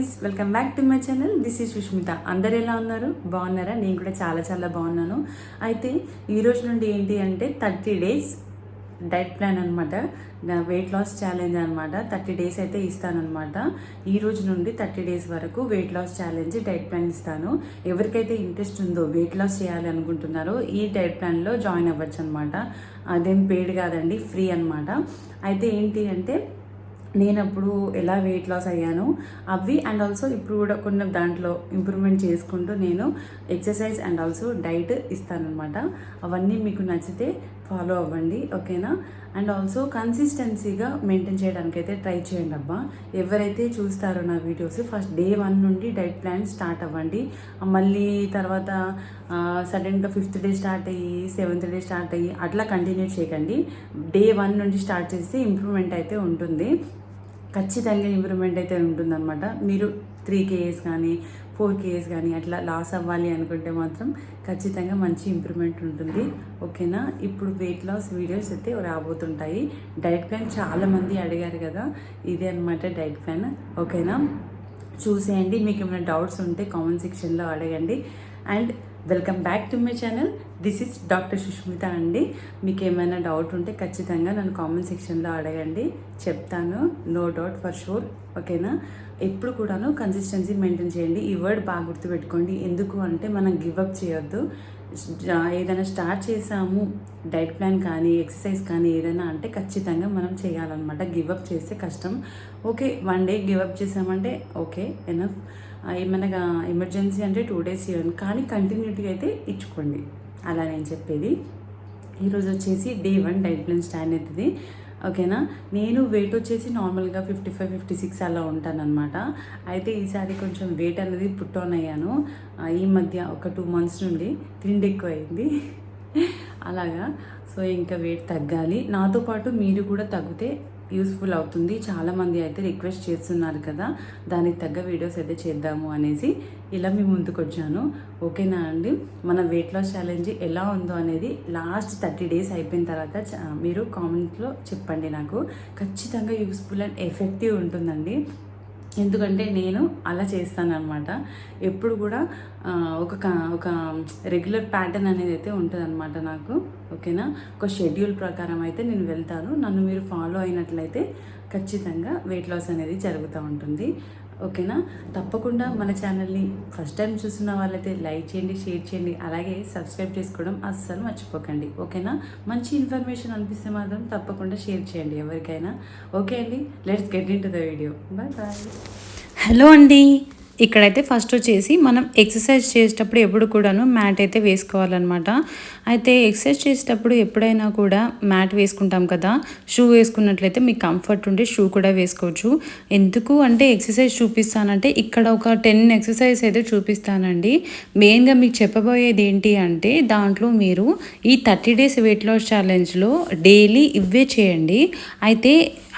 Hi friends welcome back to my channel this is Sushmita అందరు ఎలా ఉన్నారు? బాగున్నారా? నేను కూడా చాలా చాలా బాగున్నాను. అయితే ఈ రోజు నుండి ఏంటి అంటే థర్టీ డేస్ డైట్ ప్లాన్ అనమాట వెయిట్ లాస్ ఛాలెంజ్ అనమాట థర్టీ డేస్ అయితే ఇస్తానమాట ఈ రోజు నుండి థర్టీ డేస్ వరకు weight loss challenge diet plan ఇస్తాను. ఎవరికైతే ఇంట్రెస్ట్ ఉందో వెయిట్ లాస్ చేయాలి అనుకుంటున్నారో ఈ డైట్ ప్లాన్లో జాయిన్ అవ్వచ్చు అనమాట అదేం పెయిడ్ కాదండి ఫ్రీ అనమాట అయితే ఏంటి అంటే నేను అప్పుడు ఎలా వెయిట్ లాస్ అయ్యాను అవి అండ్ ఆల్సో ఇప్పుడు కూడా కొన్ని దాంట్లో ఇంప్రూవ్మెంట్ చేసుకుంటూ నేను ఎక్సర్సైజ్ అండ్ ఆల్సో డైట్ ఇస్తానన్నమాట. అవన్నీ మీకు నచ్చితే ఫాలో అవ్వండి ఓకేనా? అండ్ ఆల్సో కన్సిస్టెన్సీగా మెయింటైన్ చేయడానికి అయితే ట్రై చేయండి అబ్బా. ఎవరైతే చూస్తారో నా వీడియోస్ ఫస్ట్ డే వన్ నుండి డైట్ ప్లాన్ స్టార్ట్ అవ్వండి. మళ్ళీ తర్వాత సడన్గా ఫిఫ్త్ డే స్టార్ట్ అయ్యి సెవెంత్ డే స్టార్ట్ అయ్యి అట్లా కంటిన్యూ చేయకండి. డే వన్ నుండి స్టార్ట్ చేస్తే ఇంప్రూవ్మెంట్ అయితే ఉంటుంది. ఖచ్చితంగా ఇంప్రూవ్మెంట్ అయితే ఉంటుందన్నమాట. మీరు త్రీ కేఎస్ కానీ ఫోర్ కేజెస్ కానీ అట్లా లాస్ అవ్వాలి అనుకుంటే మాత్రం ఖచ్చితంగా మంచి ఇంప్రూవ్మెంట్ ఉంటుంది. ఓకేనా? ఇప్పుడు వెయిట్ లాస్ వీడియోస్ అయితే రాబోతుంటాయి. డైట్ ప్లాన్ చాలామంది అడిగారు కదా? ఇదే అనమాట డైట్ ప్లాన్ ఓకేనా? చూసేయండి. మీకు ఏమైనా డౌట్స్ ఉంటే కామెంట్ సెక్షన్లో అడగండి. And welcome back to my channel this is doctor Sushmita అండి. మీకు ఏమైనా డౌట్ ఉంటే ఖచ్చితంగా నన్ను కామెంట్ సెక్షన్లో అడగండి. చెప్తాను. నో డౌట్ ఫర్ షూర్ ఓకేనా? ఎప్పుడు కూడాను కన్సిస్టెన్సీ మెయింటైన్ చేయండి. ఈ వర్డ్ బాగా గుర్తుపెట్టుకోండి. ఎందుకు అంటే మనం గివప్ చేయొద్దు. ఏదైనా స్టార్ట్ చేసాము డైట్ ప్లాన్ కానీ ఎక్సర్సైజ్ కానీ ఏదైనా అంటే ఖచ్చితంగా మనం చేయాలన్నమాట. గివప్ చేస్తే కష్టం. Okay one day give up చేసామంటే ఓకే ఎనఫ్ ఏమైనా ఎమర్జెన్సీ అంటే టూ డేస్ చేయండి కానీ కంటిన్యూటీ అయితే ఇచ్చుకోండి. అలా నేను చెప్పేది. ఈరోజు వచ్చేసి day one diet plan stand అవుతుంది ఓకేనా? నేను వెయిట్ వచ్చేసి నార్మల్గా ఫిఫ్టీ ఫైవ్ ఫిఫ్టీ సిక్స్ అలా ఉంటానన్నమాట. అయితే ఈసారి కొంచెం వెయిట్ అనేది పుట్ ఆన్ అయ్యాను. ఈ మధ్య ఒక టూ మంత్స్ నుండి తిండి ఎక్కువ అయింది అలాగా. సో ఇంకా వెయిట్ తగ్గాలి. నాతో పాటు మీరు కూడా తగ్గితే యూస్ఫుల్ అవుతుంది. చాలామంది అయితే రిక్వెస్ట్ చేస్తున్నారు కదా దానికి తగ్గ వీడియోస్ అయితే చేద్దాము అనేసి. ఇలా మీ ముందుకు వచ్చాను ఓకేనా అండి? మన వెయిట్ లాస్ ఛాలెంజ్ ఎలా ఉందో అనేది లాస్ట్ థర్టీ డేస్ అయిపోయిన తర్వాత మీరు కామెంట్లో చెప్పండి నాకు. ఖచ్చితంగా యూస్ఫుల్ అండ్ ఎఫెక్టివ్ ఉంటుందండి. ఎందుకంటే నేను అలా చేస్తానమాట ఎప్పుడు కూడా ఒక ఒక రెగ్యులర్ ప్యాటర్న్ అనేది అయితే ఉంటుందన్నమాట నాకు. ఓకేనా? ఒక షెడ్యూల్ ప్రకారం అయితే నేను వెళ్తాను. నన్ను మీరు ఫాలో అయినట్లయితే ఖచ్చితంగా వెయిట్ లాస్ అనేది జరుగుతూ ఉంటుంది. ఓకేనా? తప్పకుండా మన ఛానల్ని ఫస్ట్ టైం చూస్తున్న వాళ్ళైతే లైక్ చేయండి షేర్ చేయండి అలాగే సబ్స్క్రైబ్ చేసుకోవడం అస్సలు మర్చిపోకండి. ఓకేనా? మంచి ఇన్ఫర్మేషన్ అనిపిస్తే మాత్రం తప్పకుండా షేర్ చేయండి ఎవరికైనా. ఓకే అండి let's get into the video. Bye bye. Hello అండి. ఇక్కడైతే ఫస్ట్ వచ్చేసి మనం ఎక్సర్సైజ్ చేసేటప్పుడు ఎప్పుడు కూడాను మ్యాట్ అయితే వేసుకోవాలన్నమాట. అయితే ఎక్సర్సైజ్ చేసేటప్పుడు ఎప్పుడైనా కూడా మ్యాట్ వేసుకుంటాం కదా షూ వేసుకున్నట్లయితే మీకు కంఫర్ట్ ఉంటే షూ కూడా వేసుకోవచ్చు. ఎందుకు అంటే ఎక్సర్సైజ్ చూపిస్తానంటే ఇక్కడ ఒక టెన్ ఎక్సర్సైజ్ అయితే చూపిస్తానండి. మెయిన్గా మీకు చెప్పబోయేది ఏంటి అంటే దాంట్లో మీరు ఈ థర్టీ డేస్ వెయిట్ లాస్ ఛాలెంజ్లో డైలీ ఇవే చేయండి. అయితే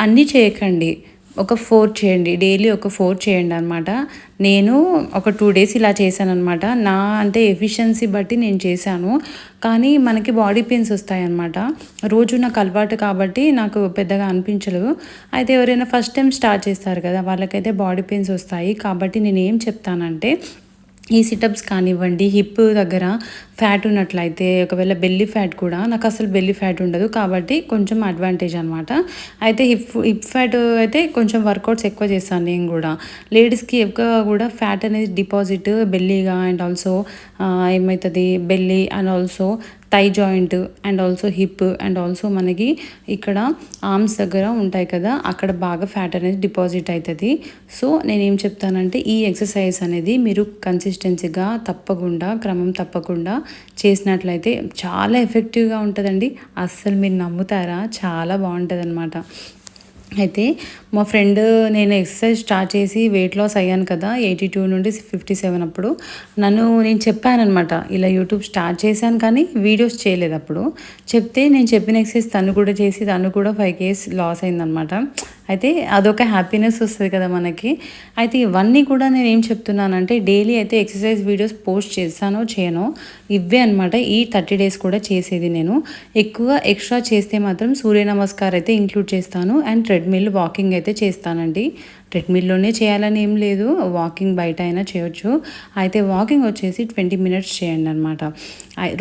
అన్నీ చేయకండి. ఒక ఫోర్ చేయండి డైలీ ఒక ఫోర్ చేయండి అనమాట నేను ఒక టూ డేస్ ఇలా చేశాను అనమాట నా అంటే ఎఫిషియన్సీ బట్టి నేను చేశాను. కానీ మనకి బాడీ పెయిన్స్ వస్తాయన్నమాట. రోజు నాకు అలవాటు కాబట్టి నాకు పెద్దగా అనిపించలేదు. అయితే ఎవరైనా ఫస్ట్ టైం స్టార్ట్ చేస్తారు కదా వాళ్ళకైతే బాడీ పెయిన్స్ వస్తాయి. కాబట్టి నేను ఏం చెప్తానంటే ఈ సిటప్స్ కానివ్వండి హిప్ దగ్గర ఫ్యాట్ ఉన్నట్లయితే ఒకవేళ బెల్లి ఫ్యాట్ కూడా నాకు అసలు బెల్లి ఫ్యాట్ ఉండదు కాబట్టి కొంచెం అడ్వాంటేజ్ అనమాట అయితే హిప్ హిప్ ఫ్యాట్ అయితే కొంచెం వర్కౌట్స్ ఎక్కువ చేస్తాను నేను కూడా. లేడీస్కి ఎక్కువ కూడా ఫ్యాట్ అనేది డిపాజిట్ బెల్లీగా అండ్ ఆల్సో ఏమవుతుంది belly and also thigh joint and also hip and also మనకి ఇక్కడ ఆర్మ్స్ దగ్గర ఉంటాయి కదా అక్కడ బాగా ఫ్యాట్ అనేది డిపాజిట్ అవుతుంది సో నేను ఏం చెప్తానంటే ఈ ఎక్సర్సైజ్ అనేది మీరు కన్సిస్టెన్సీగా తప్పకుండా క్రమం తప్పకుండా చేసినట్లయితే చాలా ఎఫెక్టివ్గా ఉంటుందండి. అస్సలు మీరు నమ్ముతారా? చాలా బాగుంటుంది అనమాట అయితే మా ఫ్రెండ్ నేను ఎక్సర్సైజ్ స్టార్ట్ చేసి వెయిట్ లాస్ అయ్యాను కదా ఎయిటీ టూ నుండి ఫిఫ్టీ సెవెన్ అప్పుడు. నన్ను నేను చెప్పానమాట ఇలా యూట్యూబ్ స్టార్ట్ చేశాను కానీ వీడియోస్ చేయలేదు అప్పుడు. చెప్తే నేను చెప్పిన ఎక్సర్సైజ్ తను కూడా చేసి తను కూడా ఫైవ్ కేస్ లాస్ అయిందనమాట అయితే అదొక హ్యాపీనెస్ వస్తుంది కదా మనకి. అయితే ఇవన్నీ కూడా నేను ఏం చెప్తున్నానంటే డైలీ అయితే ఎక్సర్సైజ్ వీడియోస్ పోస్ట్ చేస్తానో చేయనో ఇవే అనమాట ఈ థర్టీ డేస్ కూడా చేసేది నేను. ఎక్కువ ఎక్స్ట్రా చేస్తే మాత్రం సూర్య నమస్కార్ అయితే ఇంక్లూడ్ చేస్తాను అండ్ ట్రెడ్మిల్ వాకింగ్ అయితే చేస్తానండి. ట్రెడ్మిల్లోనే చేయాలని ఏం లేదు. వాకింగ్ బయట అయినా చేయొచ్చు. అయితే వాకింగ్ వచ్చేసి ట్వంటీ మినిట్స్ చేయండి అనమాట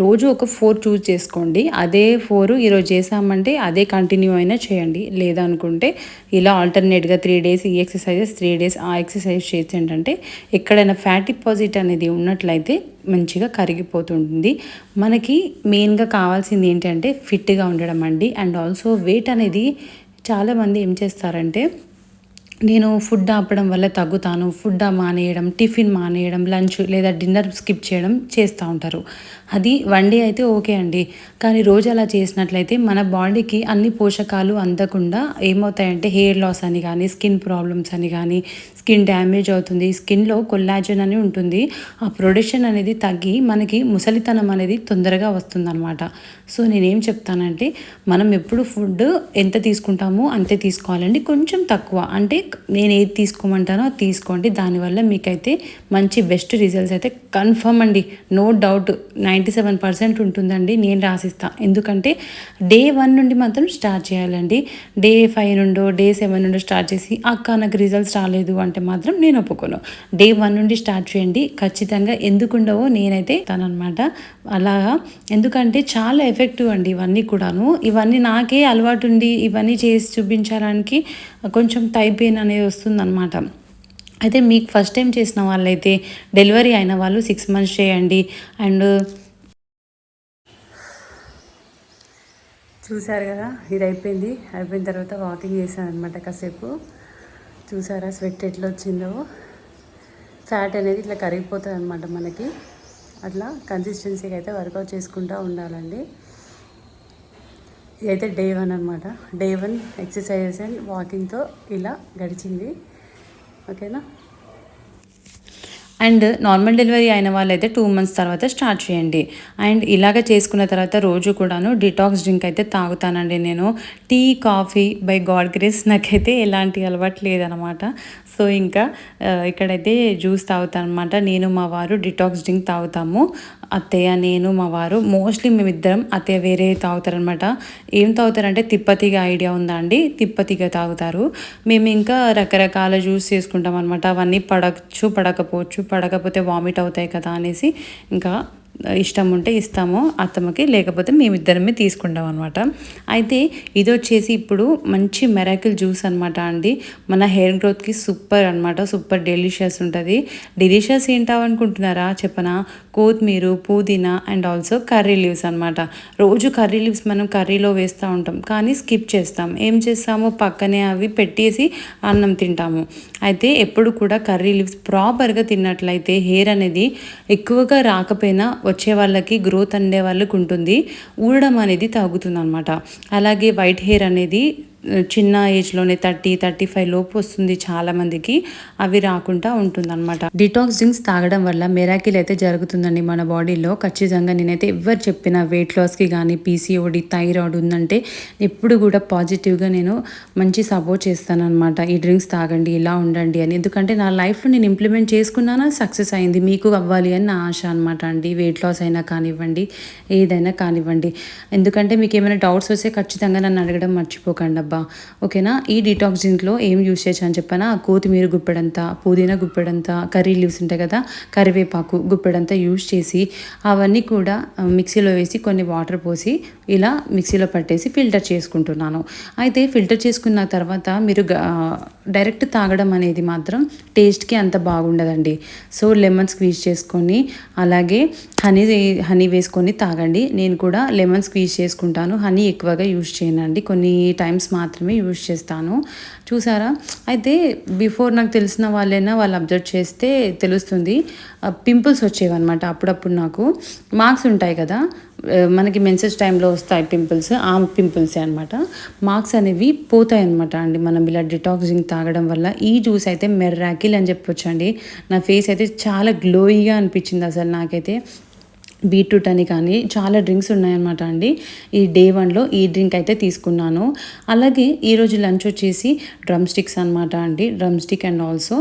రోజు ఒక ఫోర్ చూస్ చేసుకోండి. అదే ఫోర్ ఈరోజు చేసామంటే అదే కంటిన్యూ అయినా చేయండి. లేదనుకుంటే ఇలా ఆల్టర్నేట్గా త్రీ డేస్ ఈ ఎక్సర్సైజెస్ త్రీ డేస్ ఆ ఎక్సర్సైజ్ చేసి ఏంటంటే ఎక్కడైనా ఫ్యాట్ డిపాజిట్ అనేది ఉన్నట్లయితే మంచిగా కరిగిపోతుంటుంది. మనకి మెయిన్గా కావాల్సింది ఏంటంటే ఫిట్గా ఉండడం అండి. అండ్ ఆల్సో వెయిట్ అనేది చాలామంది ఏం చేస్తారంటే నేను ఫుడ్ ఆపడం వల్ల తగ్గుతాను. ఫుడ్ మానేయడం టిఫిన్ మానేయడం లంచ్ లేదా డిన్నర్ స్కిప్ చేయడం చేస్తూ ఉంటారు. అది వన్ డే అయితే ఓకే అండి. కానీ రోజు అలా చేసినట్లయితే మన బాడీకి అన్ని పోషకాలు అందకుండా ఏమవుతాయంటే హెయిర్ లాస్ అని కానీ స్కిన్ ప్రాబ్లమ్స్ అని కానీ స్కిన్ డ్యామేజ్ అవుతుంది. స్కిన్లో కొల్లాజన్ అని ఉంటుంది. ఆ ప్రొడక్షన్ అనేది తగ్గి మనకి ముసలితనం అనేది తొందరగా వస్తుందన్నమాట. సో నేనేం చెప్తానంటే మనం ఎప్పుడు ఫుడ్ ఎంత తీసుకుంటామో అంతే తీసుకోవాలండి. కొంచెం తక్కువ. అంటే నేను ఏది తీసుకోమంటానో తీసుకోండి. దానివల్ల మీకైతే మంచి బెస్ట్ రిజల్ట్స్ అయితే కన్ఫర్మ్ అండి. No doubt ninety seven percent ఉంటుందండి. నేను రాసిస్తాను ఎందుకంటే డే వన్ నుండి మాత్రం స్టార్ట్ చేయాలండి. డే ఫైవ్ నుండో డే సెవెన్ నుండో స్టార్ట్ చేసి అక్క నాకు రిజల్ట్స్ రాలేదు అంటే మాత్రం నేను ఒప్పుకోను. డే వన్ నుండి స్టార్ట్ చేయండి. ఖచ్చితంగా ఎందుకు ఉండవో నేనైతే తననమాట అలాగా. ఎందుకంటే చాలా ఎఫెక్టివ్ అండి ఇవన్నీ కూడాను. ఇవన్నీ నాకే అలవాటు ఉండి ఇవన్నీ చేసి చూపించడానికి కొంచెం టై పెయిన్ అనేది వస్తుందన్నమాట. అయితే మీకు ఫస్ట్ టైం చేసిన వాళ్ళైతే డెలివరీ అయిన వాళ్ళు సిక్స్ మంత్స్ చేయండి. అండ్ చూసారు కదా ఇది అయిపోయింది. అయిపోయిన తర్వాత వాకింగ్ చేశాను అనమాట కాసేపు. చూసారా స్వెట్ ఎట్లా వచ్చిందో. ఫ్యాట్ అనేది ఇట్లా కరిగిపోతుంది అనమాట మనకి. అట్లా కన్సిస్టెన్సీకి అయితే వర్కౌట్ చేసుకుంటూ ఉండాలండి. ఇదైతే డే వన్ అనమాట డే వన్ ఎక్సర్సైజెస్ అండ్ వాకింగ్తో ఇలా గడిచింది. ఓకేనా? అండ్ నార్మల్ డెలివరీ అయిన వాళ్ళైతే టూ మంత్స్ తర్వాత స్టార్ట్ చేయండి. అండ్ ఇలాగ చేసుకున్న తర్వాత రోజు కూడాను డిటాక్స్ డ్రింక్ అయితే తాగుతానండి నేను. Tea coffee by God grace నాకైతే ఎలాంటి అలవాటు లేదనమాట. సో ఇంకా ఇక్కడైతే జ్యూస్ తాగుతాను అనమాట నేను మా వారు డిటాక్స్ డ్రింక్ తాగుతాము. అత్తయ్య నేను మా వారు మోస్ట్లీ మేమిద్దరం అత్తయ్య వేరే తాగుతారనమాట ఏం తాగుతారంటే తిప్పతిగా ఐడియా ఉందా అండి? తిప్పతిగా తాగుతారు. మేము ఇంకా రకరకాల జ్యూస్ చేసుకుంటాం అనమాట అవన్నీ పడచ్చు పడకపోవచ్చు పడకపోతే వామిట్ అవుతాయి కదా అనేసి ఇంకా ఇష్టం ఉంటే ఇస్తాము అత్తమ్మకి లేకపోతే మేమిద్దరమే తీసుకుంటాం అనమాట అయితే ఇది వచ్చేసి ఇప్పుడు మంచి మెరాకిల్ జ్యూస్ అనమాట అండి. మన హెయిర్ గ్రోత్కి సూపర్ అనమాట సూపర్ డెలిషియస్ ఉంటుంది. డెలిషియస్ ఏంటనుకుంటున్నారా చెప్పనా? కొత్తిమీర పుదీనా అండ్ ఆల్సో కర్రీ లీవ్స్ అనమాట రోజు కర్రీ లీవ్స్ మనం కర్రీలో వేస్తూ ఉంటాం కానీ స్కిప్ చేస్తాం. ఏం చేస్తాము పక్కనే అవి పెట్టేసి అన్నం తింటాము. అయితే ఎప్పుడు కూడా కర్రీ లీవ్స్ ప్రాపర్గా తిన్నట్లయితే హెయిర్ అనేది ఎక్కువగా రాకపోయినా వచ్చే వాళ్ళకి గ్రోత్ అండే వాళ్ళకి ఉంటుంది ఊడడం అనేది తగ్గుతుంది అనమాట అలాగే వైట్ హెయిర్ అనేది చిన్న ఏజ్లోనే థర్టీ థర్టీ ఫైవ్ లోపు వస్తుంది చాలామందికి. అవి రాకుండా ఉంటుందన్నమాట. డిటాక్స్ డ్రింక్స్ తాగడం వల్ల మెరాకిల్ అయితే జరుగుతుందండి మన బాడీలో. ఖచ్చితంగా నేనైతే ఎవరు చెప్పిన వెయిట్ లాస్కి కానీ పీసీఓడి థైరాయిడ్ ఉందంటే ఎప్పుడు కూడా పాజిటివ్గా నేను మంచి సపోర్ట్ చేస్తాను అనమాట ఈ డ్రింక్స్ తాగండి ఇలా ఉండండి అని. ఎందుకంటే నా లైఫ్లో నేను ఇంప్లిమెంట్ చేసుకున్నానా సక్సెస్ అయింది. మీకు అవ్వాలి అని నా ఆశ అనమాట అండి. వెయిట్ లాస్ అయినా కానివ్వండి ఏదైనా కానివ్వండి. ఎందుకంటే మీకు ఏమైనా డౌట్స్ వస్తే ఖచ్చితంగా నన్ను అడగడం మర్చిపోకండి అబ్బా. ఓకేనా? ఈ డిటాక్స్ డ్రింక్లో ఏం యూస్ చేయొచ్చు అని చెప్పానా? కొత్తిమీర గుప్పెడంతా పుదీనా గుప్పెడంతా కర్రీ లీవ్స్ ఉంటాయి కదా కరివేపాకు గుప్పెడంతా యూస్ చేసి అవన్నీ కూడా మిక్సీలో వేసి కొన్ని వాటర్ పోసి ఇలా మిక్సీలో పట్టేసి ఫిల్టర్ చేసుకుంటున్నాను. అయితే ఫిల్టర్ చేసుకున్న తర్వాత మీరు డైరెక్ట్ తాగడం అనేది మాత్రం టేస్ట్కి అంత బాగుండదండి. సో లెమన్ స్క్వీజ్ చేసుకొని అలాగే హనీ హనీ వేసుకొని తాగండి. నేను కూడా లెమన్ స్క్వీజ్ చేసుకుంటాను. హనీ ఎక్కువగా యూజ్ చేయనండి. కొన్ని టైమ్స్ మాత్రమే యూజ్ చేస్తాను. చూసారా? అయితే బిఫోర్ నాకు తెలిసిన వాళ్ళైనా వాళ్ళు అబ్జర్వ్ చేస్తే తెలుస్తుంది. పింపుల్స్ వచ్చేవన్నమాట అప్పుడప్పుడు నాకు. మార్క్స్ ఉంటాయి కదా? మనకి మెన్సెస్ టైంలో వస్తాయి పింపుల్స్ ఆ పింపుల్సే అనమాట మార్క్స్ అనేవి పోతాయి అనమాట అండి. మనం ఇలా డిటాక్సింగ్ తాగడం వల్ల ఈ జ్యూస్ అయితే మెర్రాకిల్ అని చెప్పొచ్చు అండి నా ఫేస్ అయితే చాలా గ్లోయిగా అనిపించింది అసలు నాకైతే. బీట్రూట్ అని కానీ చాలా డ్రింక్స్ ఉన్నాయన్నమాట అండి. ఈ డే వన్లో ఈ డ్రింక్ అయితే తీసుకున్నాను. అలాగే ఈరోజు లంచ్ వచ్చేసి డ్రమ్ స్టిక్స్ అనమాట అండి. Drum stick and also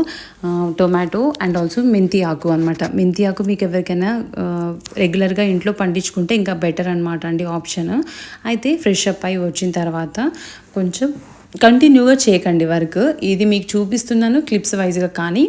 tomato and also మెంతి ఆకు అనమాట మెంతి ఆకు మీకు ఎవరికైనా రెగ్యులర్గా ఇంట్లో పండించుకుంటే ఇంకా బెటర్ అనమాట అండి ఆప్షన్ అయితే ఫ్రెష్ అప్ అయి వచ్చిన తర్వాత కొంచెం కంటిన్యూగా చేయకండి వర్క్ ఇది మీకు చూపిస్తున్నాను క్లిప్స్ వైజ్గా కానీ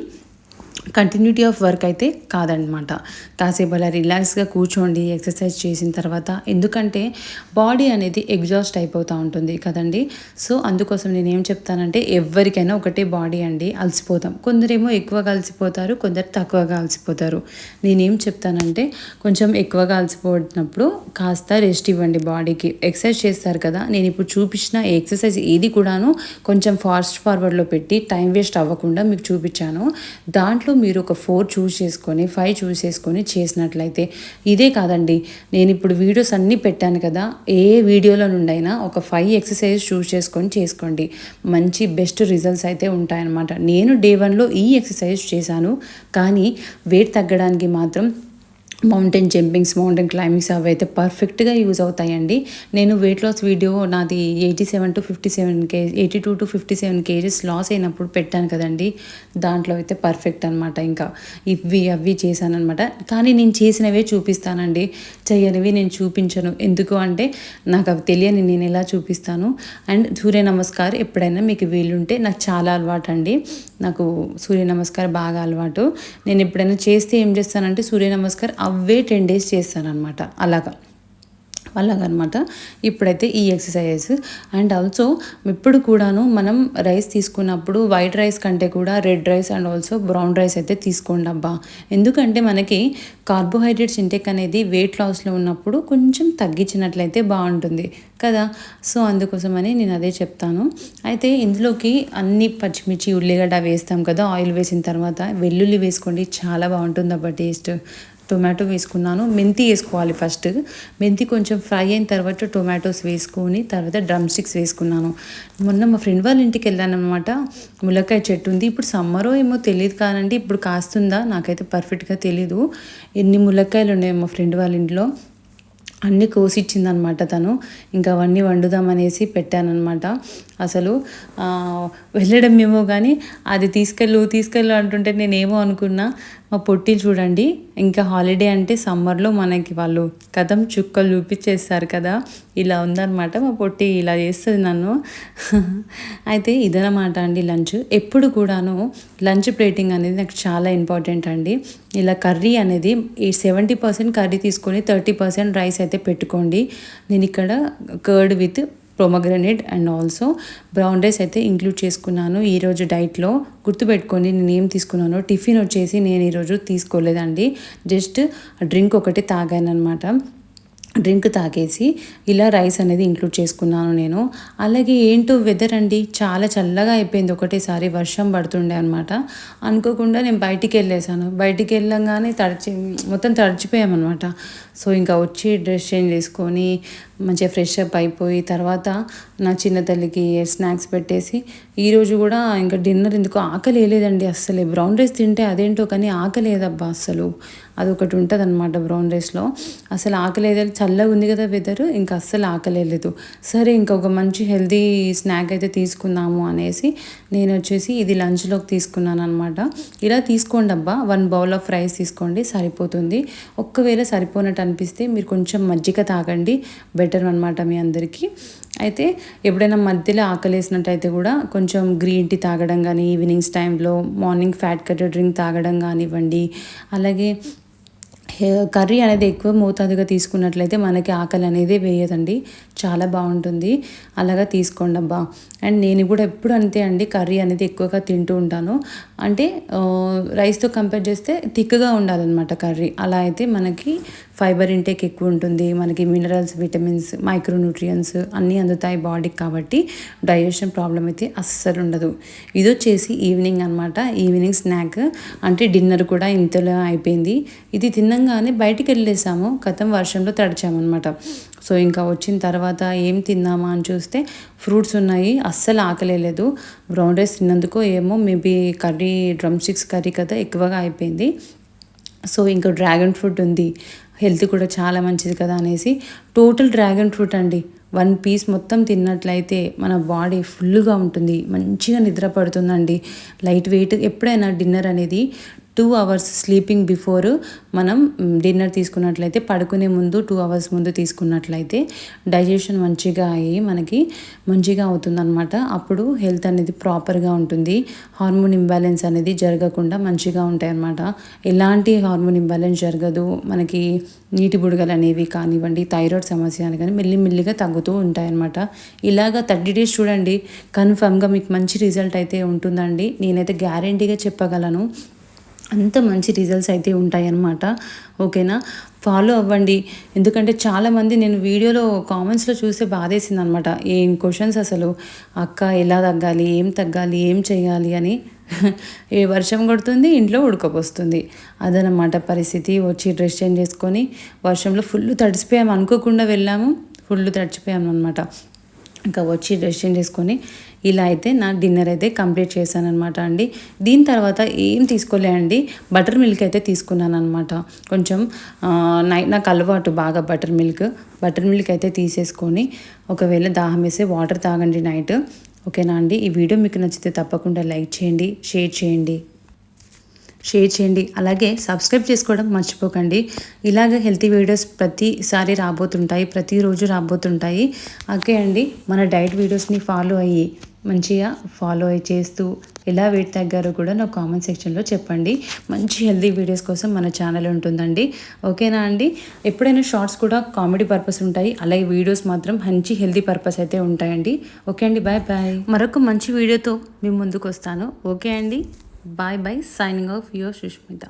కంటిన్యూటీ ఆఫ్ వర్క్ అయితే కాదనమాట. కాసేపు అలా రిలాక్స్గా కూర్చోండి ఎక్సర్సైజ్ చేసిన తర్వాత ఎందుకంటే బాడీ అనేది ఎగ్జాస్ట్ అయిపోతూ ఉంటుంది కదండి. సో అందుకోసం నేను ఏం చెప్తానంటే ఎవరికైనా ఒకటే బాడీ అండి అలసిపోతాం. కొందరేమో ఎక్కువగా అలసిపోతారు కొందరు తక్కువగా అలసిపోతారు. నేనేం చెప్తానంటే కొంచెం ఎక్కువగా అలసిపోయినప్పుడు కాస్త రెస్ట్ ఇవ్వండి బాడీకి ఎక్సర్సైజ్ చేస్తారు కదా నేను ఇప్పుడు చూపించిన ఎక్సర్సైజ్ ఏది కూడాను కొంచెం ఫాస్ట్ ఫార్వర్డ్లో పెట్టి టైం వేస్ట్ అవ్వకుండా మీకు చూపించాను. దాంట్లో మీరు ఒక ఫోర్ చూస్ చేసుకొని ఫైవ్ చూస్ చేసుకొని చేసినట్లయితే ఇదే కాదండి. నేను ఇప్పుడు వీడియోస్ అన్నీ పెట్టాను కదా ఏ వీడియోలో నుండైనా ఒక ఫైవ్ ఎక్సర్సైజ్ చూస్ చేసుకొని చేసుకోండి. మంచి బెస్ట్ రిజల్ట్స్ అయితే ఉంటాయన్నమాట. నేను డే వన్లో ఈ ఎక్సర్సైజ్ చేశాను. కానీ వెయిట్ తగ్గడానికి మాత్రం మౌంటైన్ జంపింగ్స్ మౌంటైన్ క్లైంబింగ్స్ అవి అయితే పర్ఫెక్ట్గా యూజ్ అవుతాయండి. నేను వెయిట్ లాస్ వీడియో నాది eighty seven to fifty seven K eighty two to fifty seven kgs loss అయినప్పుడు పెట్టాను కదండి. దాంట్లో అయితే పర్ఫెక్ట్ అనమాట ఇంకా ఇవి అవి చేశాను అనమాట కానీ నేను చేసినవే చూపిస్తానండి. చేయనివి నేను చూపించను. ఎందుకు అంటే నాకు అవి తెలియని నేను ఎలా చూపిస్తాను? అండ్ సూర్య నమస్కారం ఎప్పుడైనా మీకు వీలుంటే నాకు చాలా అలవాటు అండి నాకు సూర్య నమస్కారం బాగా అలవాటు. నేను ఎప్పుడైనా చేస్తే ఏం చేస్తానంటే సూర్య నమస్కారం అవే టెన్ డేస్ చేస్తానన్నమాట. అలాగా. అలాగనమాట ఇప్పుడైతే ఈ ఎక్సర్సైజెస్ అండ్ ఆల్సో ఇప్పుడు కూడాను మనం రైస్ తీసుకున్నప్పుడు వైట్ రైస్ కంటే కూడా red rice and also brown rice అయితే తీసుకోండి అబ్బా. ఎందుకంటే మనకి కార్బోహైడ్రేట్స్ ఇంటేక్ అనేది వెయిట్ లాస్లో ఉన్నప్పుడు కొంచెం తగ్గించినట్లయితే బాగుంటుంది కదా. సో అందుకోసమని నేను అదే చెప్తాను. అయితే ఇందులోకి అన్ని పచ్చిమిర్చి ఉల్లిగడ్డ వేస్తాం కదా ఆయిల్ వేసిన తర్వాత వెల్లుల్లి వేసుకోండి. చాలా బాగుంటుంది అబ్బా టేస్ట్. టొమాటో వేసుకున్నాను. మెంతి వేసుకోవాలి ఫస్ట్. మెంతి కొంచెం ఫ్రై అయిన తర్వాత టొమాటోస్ వేసుకొని తర్వాత డ్రమ్ స్టిక్స్ వేసుకున్నాను. మొన్న మా ఫ్రెండ్ వాళ్ళ ఇంటికి వెళ్ళాను అనమాట ములక్కాయ చెట్టు ఉంది. ఇప్పుడు సమ్మరో ఏమో తెలియదు కానండి. ఇప్పుడు కాస్తుందా? నాకైతే పర్ఫెక్ట్గా తెలీదు. ఎన్ని ములక్కాయలు ఉన్నాయి మా ఫ్రెండ్ వాళ్ళ ఇంట్లో. అన్నీ కోసిచ్చిందనమాట తను. ఇంకా అవన్నీ వండుదామనేసి పెట్టానమాట అసలు వెళ్ళడం ఏమో కానీ అది తీసుకెళ్ళు తీసుకెళ్ళు అంటుంటే నేనేమో అనుకున్నా. మా పొట్టి చూడండి ఇంకా హాలిడే అంటే సమ్మర్లో మనకి వాళ్ళు కథం చుక్కలు చూపించేస్తారు కదా ఇలా ఉందన్నమాట. మా పొట్టి ఇలా చేస్తుంది నన్ను. అయితే ఇదనమాట అండి లంచ్. ఎప్పుడు కూడాను లంచ్ ప్లేటింగ్ అనేది నాకు చాలా ఇంపార్టెంట్ అండి. ఇలా కర్రీ అనేది ఈ సెవెంటీ పర్సెంట్ కర్రీ తీసుకొని థర్టీ పర్సెంట్ రైస్ అయితే పెట్టుకోండి. నేను ఇక్కడ curd with pomegranate and also brown rice అయితే ఇంక్లూడ్ చేసుకున్నాను. ఈరోజు డైట్లో గుర్తుపెట్టుకొని నేను ఏం తీసుకున్నానో టిఫిన్ వచ్చేసి నేను ఈరోజు తీసుకోలేదండి. జస్ట్ డ్రింక్ ఒకటి తాగాను అనమాట డ్రింక్ తాగేసి ఇలా రైస్ అనేది ఇంక్లూడ్ చేసుకున్నాను నేను. అలాగే ఏంటో వెదర్ అండి చాలా చల్లగా అయిపోయింది ఒకటేసారి వర్షం పడుతుండే అనమాట అనుకోకుండా నేను బయటికి వెళ్ళేసాను బయటికి వెళ్ళంగానే తడిచి మొత్తం తడిచిపోయామన్నమాట సో ఇంకా వచ్చి డ్రెస్ చేంజ్ చేసుకొని మంచిగా ఫ్రెష్ అప్ అయిపోయి తర్వాత నా చిన్న తల్లికి స్నాక్స్ పెట్టేసి ఈరోజు కూడా ఇంకా డిన్నర్ ఎందుకు ఆకలి వేయలేదండి అస్సలే. బ్రౌన్ రైస్ తింటే అదేంటో కానీ ఆకలి లేదబ్బా అస్సలు. అది ఒకటి ఉంటుంది అనమాట బ్రౌన్ రైస్లో అసలు ఆకలి చల్లగా ఉంది కదా వెదర్ ఇంకా అస్సలు ఆకలి లేదు. సరే ఇంకా ఒక మంచి హెల్దీ స్నాక్ అయితే తీసుకుందాము అనేసి నేను వచ్చేసి ఇది లంచ్లోకి తీసుకున్నాను అనమాట ఇలా తీసుకోండి అబ్బా వన్ బౌల్ ఆఫ్ రైస్ తీసుకోండి సరిపోతుంది. ఒక్కవేళ సరిపోనట్టు అనిపిస్తే మీరు కొంచెం మజ్జిగ తాగండి బెటర్ అనమాట మీ అందరికీ. అయితే ఎప్పుడైనా మధ్యలో ఆకలేసినట్టయితే కూడా కొంచెం గ్రీన్ టీ తాగడం కానీ ఈవినింగ్స్ టైంలో మార్నింగ్ ఫ్యాట్ కట్టర్ డ్రింక్ తాగడం కానివ్వండి అలాగే కర్రీ అనేది ఎక్కువ మోతాదుగా తీసుకున్నట్లయితే మనకి ఆకలి అనేది వేయదండి. చాలా బాగుంటుంది. అలాగా తీసుకోండి అబ్బా. అండ్ నేను కూడా ఎప్పుడు అంతే అండి కర్రీ అనేది ఎక్కువగా తింటూ ఉంటాను. అంటే రైస్తో కంపేర్ చేస్తే థిక్గా ఉండాలన్నమాట కర్రీ. అలా అయితే మనకి ఫైబర్ ఇంటేక్ ఎక్కువ ఉంటుంది. మనకి మినరల్స్ విటమిన్స్ మైక్రోన్యూట్రియన్స్ అన్నీ అందుతాయి బాడీకి కాబట్టి డైజెషన్ ప్రాబ్లం అయితే అస్సలు ఉండదు. ఇది వచ్చేసి ఈవినింగ్ అనమాట ఈవినింగ్ స్నాక్ అంటే డిన్నర్ కూడా ఇంతలో అయిపోయింది. ఇది తిన్నంగానే బయటికి వెళ్ళేసాము. గతం వర్షంలో తడిచామన్నమాట. సో ఇంకా వచ్చిన తర్వాత ఏం తిన్నామా అని చూస్తే ఫ్రూట్స్ ఉన్నాయి. అస్సలు ఆకలేదు బ్రౌన్ రైస్ తిన్నందుకు ఏమో maybe curry drum sticks curry కదా ఎక్కువగా అయిపోయింది. సో ఇంకా డ్రాగన్ ఫ్రూట్ ఉంది. హెల్త్ కూడా చాలా మంచిది కదా అనేసి టోటల్ డ్రాగన్ ఫ్రూట్ అండి. వన్ పీస్ మొత్తం తిన్నట్లయితే మన బాడీ ఫుల్గా ఉంటుంది. మంచిగా నిద్ర పడుతుందండి. లైట్ వెయిట్ ఎప్పుడైనా డిన్నర్ అనేది టూ అవర్స్ స్లీపింగ్ బిఫోర్ మనం డిన్నర్ తీసుకున్నట్లయితే పడుకునే ముందు టూ అవర్స్ ముందు తీసుకున్నట్లయితే డైజెషన్ మంచిగా అయ్యి మనకి మంచిగా అవుతుందన్నమాట. అప్పుడు హెల్త్ అనేది ప్రాపర్గా ఉంటుంది. హార్మోన్ ఇంబ్యాలెన్స్ అనేది జరగకుండా మంచిగా ఉంటాయి అన్నమాట ఎలాంటి హార్మోన్ ఇంబ్యాలెన్స్ జరగదు. మనకి నీటి బుడగలు అనేవి కానివ్వండి థైరాయిడ్ సమస్య అని కానీ మెల్లిమెల్లిగా తగ్గుతూ ఉంటాయన్నమాట. ఇలాగ థర్టీ డేస్ చూడండి కన్ఫర్మ్గా మీకు మంచి రిజల్ట్ అయితే ఉంటుందండి. నేనైతే గ్యారంటీగా చెప్పగలను. అంత మంచి రిజల్ట్స్ అయితే ఉంటాయన్నమాట. ఓకేనా? ఫాలో అవ్వండి. ఎందుకంటే చాలామంది నేను వీడియోలో కామెంట్స్లో చూస్తే బాధేసింది అనమాట ఏం క్వశ్చన్స్ అసలు? అక్క ఎలా తగ్గాలి? ఏం తగ్గాలి? ఏం చేయాలి? అని. ఏ వర్షం కొడుతుంది? ఇంట్లో ఉడకపోస్తుంది. అదనమాట పరిస్థితి. వచ్చి డ్రెస్ చేంజ్ చేసుకొని వర్షంలో ఫుల్ తడిసిపోయాము అనుకోకుండా వెళ్ళాము. ఫుల్ తడిచిపోయాము అనమాట ఇంకా వచ్చి డ్రెస్ చేసుకొని ఇలా అయితే నా డిన్నర్ అయితే కంప్లీట్ చేశాను అనమాట అండి. దీని తర్వాత ఏం తీసుకోలే అండి బటర్ మిల్క్ అయితే తీసుకున్నాను అనమాట కొంచెం నైట్ నాకు అలవాటు బాగా బటర్ మిల్క్. బటర్ మిల్క్ అయితే తీసేసుకొని ఒకవేళ దాహం వేసే వాటర్ తాగండి నైట్. ఓకేనా అండి? ఈ వీడియో మీకు నచ్చితే తప్పకుండా లైక్ చేయండి షేర్ చేయండి. షేర్ చేయండి. అలాగే సబ్స్క్రైబ్ చేసుకోవడం మర్చిపోకండి. ఇలాగ హెల్తీ వీడియోస్ ప్రతిసారి రాబోతుంటాయి ప్రతిరోజు రాబోతుంటాయి. ఓకే అండి మన డైట్ వీడియోస్ని ఫాలో అయ్యి మంచిగా ఫాలో అయ్యి చేస్తూ ఎలా వెయిట్ తగ్గారో కూడా నా కామెంట్ సెక్షన్లో చెప్పండి. మంచి హెల్తీ వీడియోస్ కోసం మన ఛానల్ ఉంటుందండి. ఓకేనా అండి? ఎప్పుడైనా షార్ట్స్ కూడా కామెడీ పర్పస్ ఉంటాయి. అలాగే వీడియోస్ మాత్రం మంచి హెల్తీ పర్పస్ అయితే ఉంటాయండి. ఓకే అండి బాయ్ బాయ్ మరొక మంచి వీడియోతో మేము ముందుకు వస్తాను. ఓకే అండి? Bye bye signing off your Sushmita